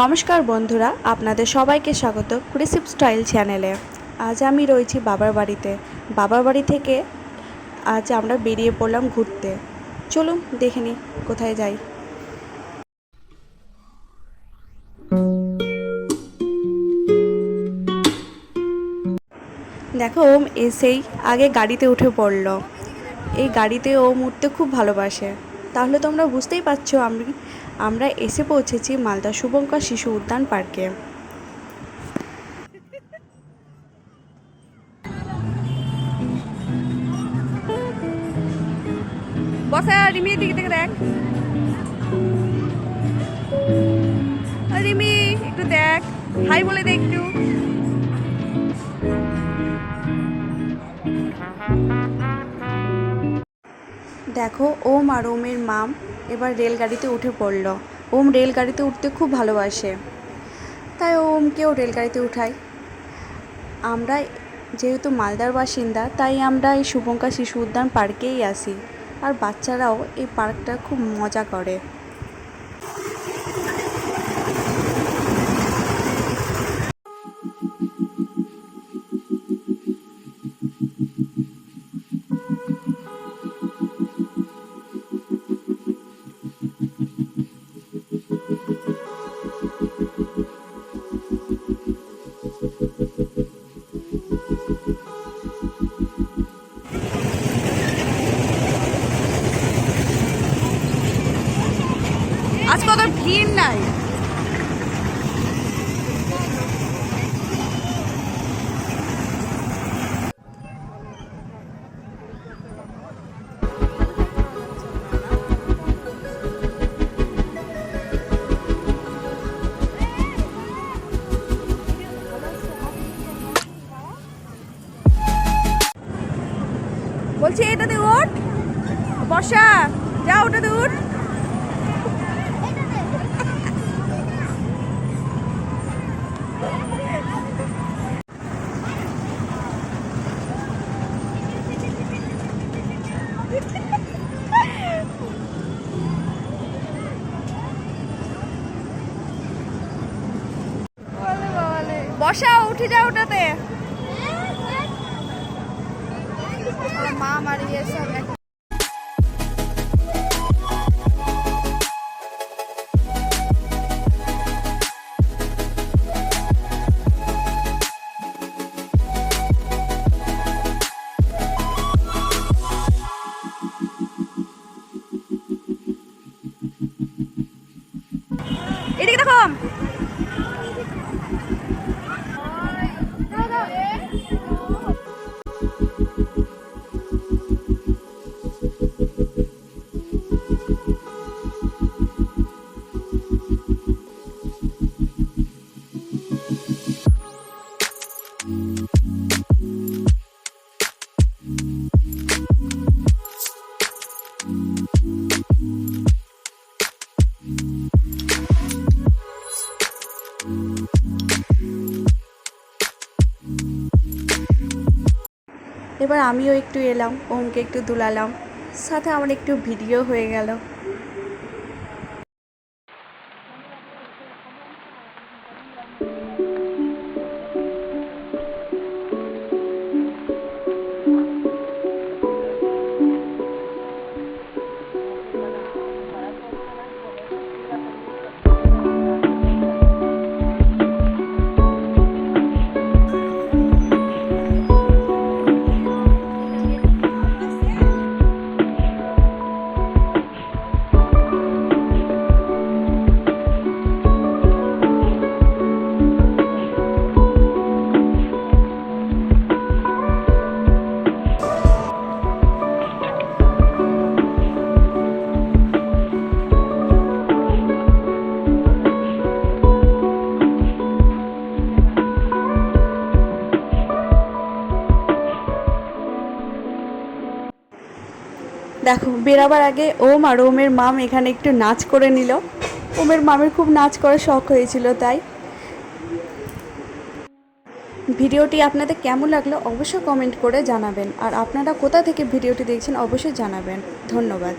নমস্কার বন্ধুরা, আপনাদের সবাইকে স্বাগত রেসিপ স্টাইল চ্যানেলে। আজ আমি রয়েছি বাবার বাড়িতে। বাবার বাড়ি থেকে আজ আমরা বেরিয়ে পড়লাম ঘুরতে। চলুন, দেখে নিই কোথায় যাই। দেখো, ওম এসেই আগে গাড়িতে উঠে পড়ল। এই গাড়িতে ওম উঠতে খুব ভালোবাসে। তাহলে তোমরা বুঝতেই পারছ, আমি, আমরা এসে পৌঁছেছি মালদা শুভঙ্কর শিশু উদ্যান পার্কে। দেখ। রিমি, একটু দেখ। হাই বলে দেখ একটু। দেখো, ওম আর ওমের মাম এবার রেলগাড়িতে উঠে পড়ল। ওম রেলগাড়িতে উঠতে খুব ভালোবাসে। তাই ওমকেও রেলগাড়িতে উঠাই। আমরা যেহেতু মালদার বাসিন্দা, তাই আমরা এই শুভঙ্কা শিশু উদ্যান পার্কেই আসি। আর বাচ্চারাও এই পার্কটা খুব মজা করে। আজকে অত ভিড় নাই। বর্ষা যা ওটাতে উঠ বসা উঠে যাও ওটাতে। মা মারিয়ে সব এরকম এবার আমিও একটু এলাম ওমকে একটু দুলালাম। সাথে আমার একটু ভিডিও হয়ে গেল। দেখো, বেরাবার আগে ওম আর ওমের মাম এখানে একটু নাচ করে নিল। ওমের মামের খুব নাচ করার শখ হয়েছিল, তাই। ভিডিওটি আপনাদের কেমন লাগল অবশ্যই কমেন্ট করে জানাবেন। আর আপনারা কোথা থেকে ভিডিওটি দেখছেন অবশ্যই জানাবেন। ধন্যবাদ।